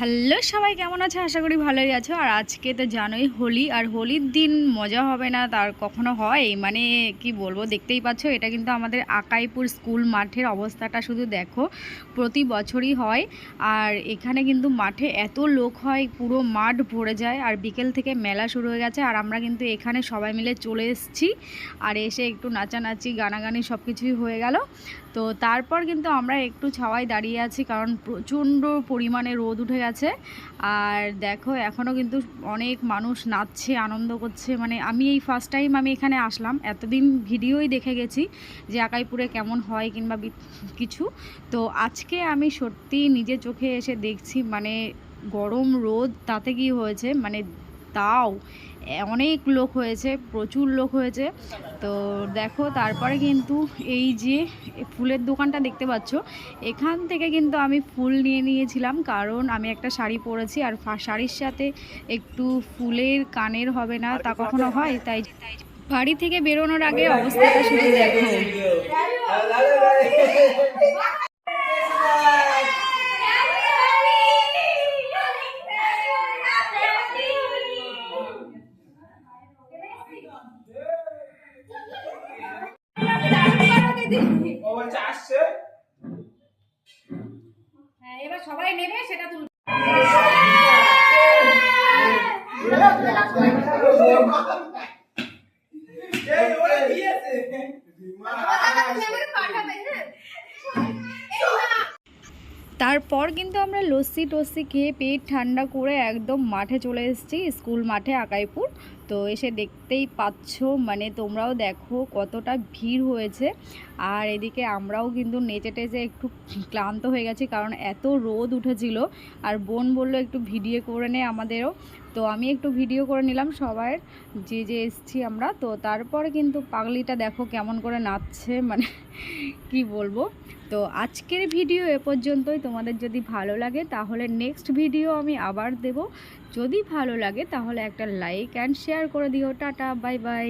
Hello, সবাই কেমন আছো? আশা করি ভালোই আছো। আর আজকে তো জানোই হোলি, আর হোলির দিন মজা হবে না, তার কখনো হয়? মানে কি বলব, দেখতেই পাচ্ছো, এটা কিন্তু আমাদের আকাইপুর স্কুল মাঠের অবস্থাটা শুধু দেখো, প্রতি বছরই হয়। আর এখানে কিন্তু মাঠে এত লোক হয়, পুরো মাঠ ভরে যায়, আর বিকেল থেকে মেলা শুরু হয়ে গেছে, আর আমরা কিন্তু এখানে সবাই মিলে চলে এসেছি, আর এসে একটু নাচানাচি, গানাগানি সব কিছুই হয়ে গেল। তো তারপর কিন্তু আমরা একটু ছাওয়ায় দাঁড়িয়ে আছি, কারণ প্রচণ্ড পরিমাণে রোদ উঠে গেছে। আর দেখো এখনও কিন্তু অনেক মানুষ নাচছে, আনন্দ করছে। মানে আমি এই ফার্স্ট টাইম আমি এখানে আসলাম। এতদিন ভিডিওই দেখে গেছি যে আকাইপুরে কেমন হয় কিংবা কিছু। তো আজকে আমি সত্যি নিজে চোখে এসে দেখছি মানে গরম রোদ তাতে কি হয়েছে? মানে তাও অনেক লোক হয়েছে প্রচুর লোক হয়েছে তো দেখো তারপরে কিন্তু এই যে ফুলের দোকানটা দেখতে পাচ্ছ এখান থেকে কিন্তু আমি ফুল নিয়ে নিয়েছিলাম কারণ আমি একটা শাড়ি পরেছি আর শাড়ির সাথে একটু ফুলের কানের হবে না তা কখনো হয় তাই বাড়ি থেকে বেরোনোর আগে অবস্থাটা শুধু দেখো হ্যাঁ এবার সবাই নেবে সেটা তুল তারপর কিন্তু আমরা লস্যি টস্যি খেয়ে পেট ঠান্ডা করে একদম মাঠে চলে এসেছি, স্কুল মাঠে, আকাইপুর। তো এসে দেখতেই পাচ্ছ মানে তোমরাও দেখো কতটা ভিড় হয়েছে। আর এদিকে আমরাও কিন্তু নেচে টেচে একটু ক্লান্ত হয়ে গেছি কারণ এত রোদ উঠেছিল। আর বোন বলল একটু ভিডিও করে নে আমাদেরও। তো আমি একটু ভিডিও করে নিলাম সবার, যে যে এসছি আমরা। তো তারপরে কিন্তু পাগলিটা দেখো কেমন করে নাচছে মানে কি বলব? তো আজকের ভিডিও এ পর্যন্তই। তোমাদের যদি ভালো লাগে, তাহলে নেক্সট ভিডিও আমি আবার দেব। যদি ভালো লাগে, তাহলে একটা লাইক অ্যান্ড শেয়ার করে দিও। Tata bye bye